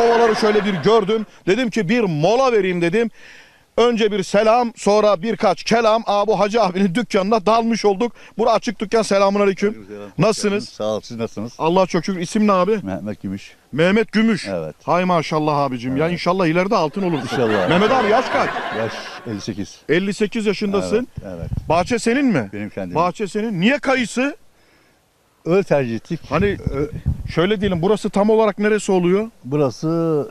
kovaları şöyle bir gördüm. Dedim ki bir mola vereyim dedim. Önce bir selam sonra birkaç kelam. Aa, bu hacı abinin dükkanına dalmış olduk. Bura açık dükkan selamun aleyküm. Nasılsınız? Sağ ol siz nasılsınız? Allah çok şükür. İsim ne abi? Mehmet Gümüş. Mehmet Gümüş. Evet. Hay maşallah abicim. Ya inşallah ileride altın olursun. İnşallah. Mehmet abi yaş kaç? Yaş 58. 58 yaşındasın. Evet, evet. Bahçe senin mi? Benim kendim. Bahçe senin. Niye kayısı? Öyle tercih ettik. Hani e, şöyle diyelim burası tam olarak neresi oluyor? Burası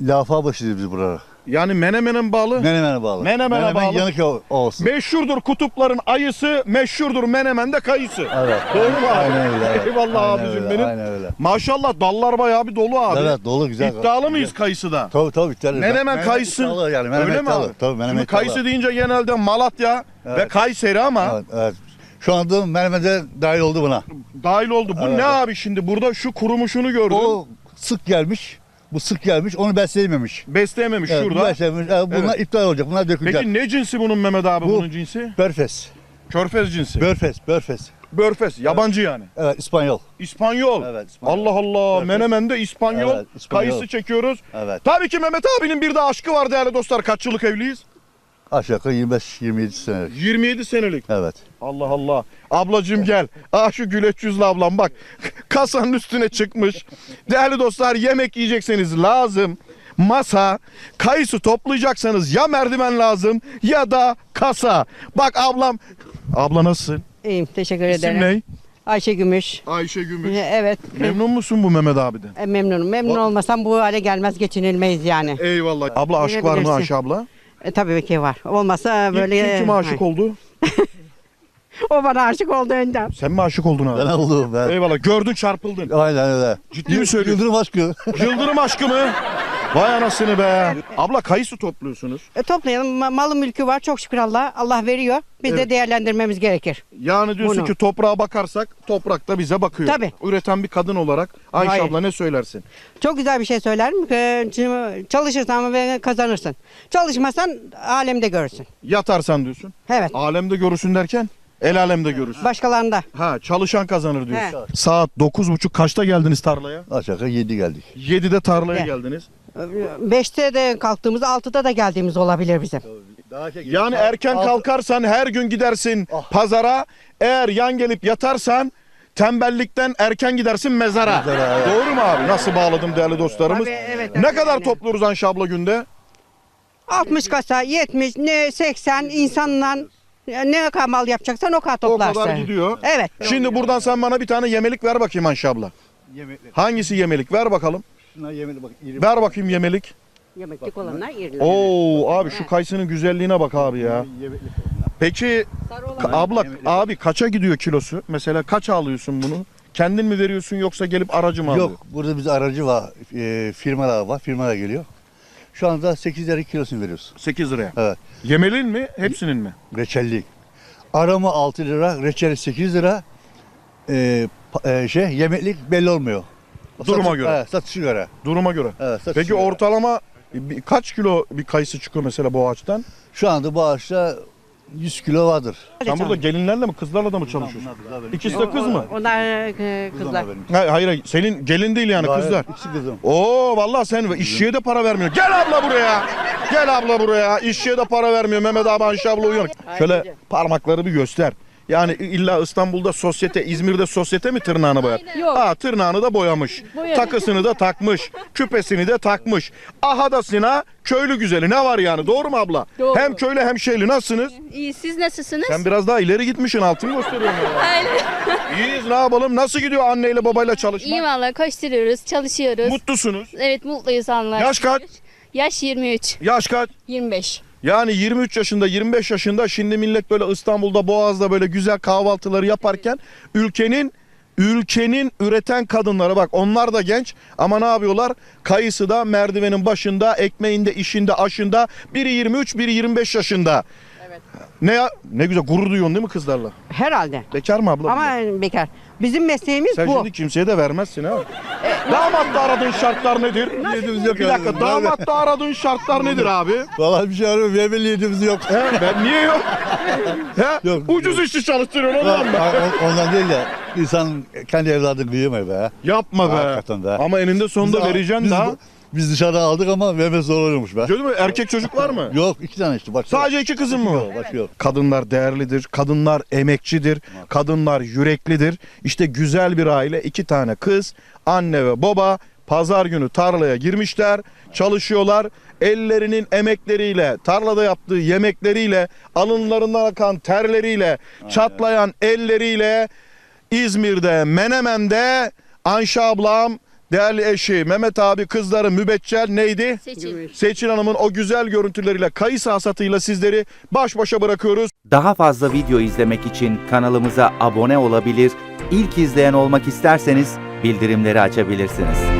Lafa başıydı biz burada. Yani Menemen'e bağlı. Menemen'e bağlı. Menemen'e Menemen bağlı. yanık o- olsun. Meşhurdur kutupların ayısı, meşhurdur Menemen'de kayısı. Evet. Doğru mu abi? Aynen öyle. Evet. Eyvallah Aynen abicim öyle, benim. Aynen öyle. Maşallah dallar bayağı bir dolu abi. Evet dolu güzel. İddialı mıyız kayısıda? Tabii tabii. iddialı. Menemen kayısı. iddialı yani. Menemen Öyle mi iddialı. abi? Tabii menemen Şimdi kayısı deyince genelde Malatya ve Evet. Kayseri ama Evet, evet. Şu anda Menemen'de dahil oldu buna. dahil oldu. Bu Evet. ne abi şimdi? Burada şu kurumuşunu gördüm. O sık gelmiş. Bu sık gelmiş. Onu besleyememiş. Besleyememiş Evet, şurada. besleyememiş. Evet, bunlar iptal olacak. Bunlar dökülecek. Peki ne cinsi bunun Mehmet abi Bu- bunun cinsi? Börfes. Körfez cinsi. Börfes. Börfes. Börfes. Yabancı yani. Evet İspanyol. İspanyol. Evet, İspanyol. Allah Allah. Börfes. Menemen'de İspanyol. Evet, İspanyol. Kayısı çekiyoruz. Evet. Tabii ki Mehmet abinin bir de aşkı var değerli dostlar. Kaç yıllık evliyiz? Aşağı yukarı 25-27 senelik. 27 senelik. Evet. Allah Allah. Ablacığım gel. Ah şu güleç yüzlü ablam bak. Kasanın üstüne çıkmış. Değerli dostlar yemek yiyecekseniz lazım. Masa, kayısı toplayacaksanız ya merdiven lazım ya da kasa. Bak ablam. Abla nasılsın? İyiyim teşekkür İsim ederim. ne? Ayşe Gümüş. Ayşe Gümüş. Evet. Memnun musun bu Mehmet abiden? E, Memnunum. Memnun Va- olmasam bu hale gelmez geçinilmeyiz yani. Eyvallah. Abla aşk var mı. Ayşe abla? E, tabii ki var. Olmasa İlk böyle... kim kime aşık oldu? O bana aşık oldu önden. Sen mi aşık oldun Ben abi? oldum ben. Eyvallah. Gördün çarpıldın. Aynen öyle. Ciddi mi söylüyorsun? Yıldırım aşkı. Yıldırım aşkı mı? Vay anasını be. Abla kayısı topluyorsunuz. E, toplayalım. Ma- Malı mülkü var çok şükür Allah. Allah veriyor. Biz Evet. de değerlendirmemiz gerekir. Yani diyorsun Bunu. ki toprağa bakarsak toprak da bize bakıyor. Tabii. Üreten bir kadın olarak Ayşe Hayır. abla ne söylersin? Çok güzel bir şey söylerim. E, şimdi Çalışırsan ve kazanırsın. Çalışmasan alemde görürsün. Yatarsan diyorsun. Evet. Alemde görürsün derken el alemde görürsün. Başkalarında. Ha çalışan kazanır diyorsun. Saat 9.30 kaçta geldiniz tarlaya? Aşağı yukarı 7 geldik. 7'de tarlaya Evet. geldiniz. Beşte de kalktığımız, altıda da geldiğimiz olabilir bizim. Yani erken kalkarsan her gün gidersin Ah. pazara. Eğer yan gelip yatarsan tembellikten erken gidersin mezara. Doğru mu abi? Nasıl bağladım değerli dostlarımız? Tabii, evet, ne tabii, kadar aynen. topluyoruz Ayşe abla günde? 60 kasa, 70, ne 80 insanla ne kadar mal yapacaksan o kadar O toplarsın. kadar gidiyor. Evet. Şimdi buradan sen bana bir tane yemelik ver bakayım Ayşe abla. Yemekler. Hangisi yemelik? Ver bakalım. Şuna bak. iri- Ver bakayım yemelik. Yemeklik olanlar iriler. Oo abi şu kayısının güzelliğine bak abi ya. Peki Sarı olan- ka- abla yemelik. abi kaça gidiyor kilosu? Mesela kaç alıyorsun bunu? Kendin mi veriyorsun yoksa gelip aracı mı alıyor? Yok burada biz aracı var. E, firmalar var. Firmalar geliyor. Şu anda 8 lira kilosunu veriyoruz. 8 liraya. Evet. Yemelin mi? Hepsinin mi? Reçellik. Arama 6 lira, reçeli 8 lira. E, pa- e, şey yemeklik belli olmuyor. Duruma Satış- göre. Evet, satışı göre. Duruma göre. Evet, satışı Peki göre. ortalama bir- kaç kilo bir kayısı çıkıyor mesela bu ağaçtan? Şu anda bu ağaçta 100 kilo vardır. Sen burada gelinlerle mi kızlarla da mı çalışıyorsun? İkisi de kız mı? Onlar e, kızlar. Hayır, hayır senin gelin değil yani kızlar. İkisi kızım. Oo vallahi sen işçiye de para vermiyor. Gel abla buraya. Gel abla buraya. İşçiye de para vermiyor. Mehmet abi Ayşe abla uyuyor. Şöyle parmakları bir göster. Yani illa İstanbul'da sosyete, İzmir'de sosyete mi tırnağını boyar? Yok. Aa tırnağını da boyamış. Boyadı. Takısını da takmış. Küpesini de takmış. Ahadasına köylü güzeli ne var yani? Doğru mu abla? Doğru. Hem köylü hem şeyli. Nasılsınız? İyi siz nasılsınız? Sen biraz daha ileri gitmişsin. Altını gösteriyorsun. ya. Aynen. İyiyiz ne yapalım? Nasıl gidiyor anneyle babayla çalışmak? İyi valla koşturuyoruz, çalışıyoruz. Mutlusunuz. evet mutluyuz Allah. Yaş kaç? Yaş 23, Yaş kaç? 25. Yani 23 yaşında 25 yaşında şimdi millet böyle İstanbul'da Boğaz'da böyle güzel kahvaltıları yaparken ülkenin ülkenin üreten kadınları bak onlar da genç ama ne yapıyorlar? Kayısı da merdivenin başında, ekmeğinde, işinde, aşında. Biri 23, biri 25 yaşında. Evet. Ne ya? Ne güzel gurur duyuyorsun değil mi kızlarla? Herhalde. Bekar mı abla? Ama bekar. Bizim mesleğimiz Sen bu. şimdi kimseye de vermezsin ha. Damatta aradığın şartlar nedir? Niyetimiz yok Bir dakika damatta aradığın şartlar nedir abi? Vallahi bir şey arıyorum. Verme niyetimiz yok. He, ben niye yok? He? Yok. Ucuz işçi çalıştırıyorsun ondan mı? O- Ondan değil de insan kendi evladını kıyamıyor be. Yapma be. Hakikaten be. Ama eninde sonunda Biz- vereceksin biz, daha. Biz dışarıdan aldık ama vermesi zor oluyormuş be. Gördün mü? Erkek çocuk var mı? Yok iki tane işte bak. Sadece iki kızın mı? Yok, başka yok. Kadınlar değerlidir, kadınlar emekçidir, kadınlar yüreklidir. İşte güzel bir aile, iki tane kız, anne ve baba pazar günü tarlaya girmişler, çalışıyorlar. Ellerinin emekleriyle, tarlada yaptığı yemekleriyle, alınlarından akan terleriyle, çatlayan elleriyle İzmir'de, Menemen'de Anşa ablam, değerli eşi Mehmet abi, kızları Mübeccel neydi? Seçim. Seçil Hanım'ın o güzel görüntüleriyle kayısı hasatıyla sizleri baş başa bırakıyoruz. Daha fazla video izlemek için kanalımıza abone olabilir, ilk izleyen olmak isterseniz bildirimleri açabilirsiniz.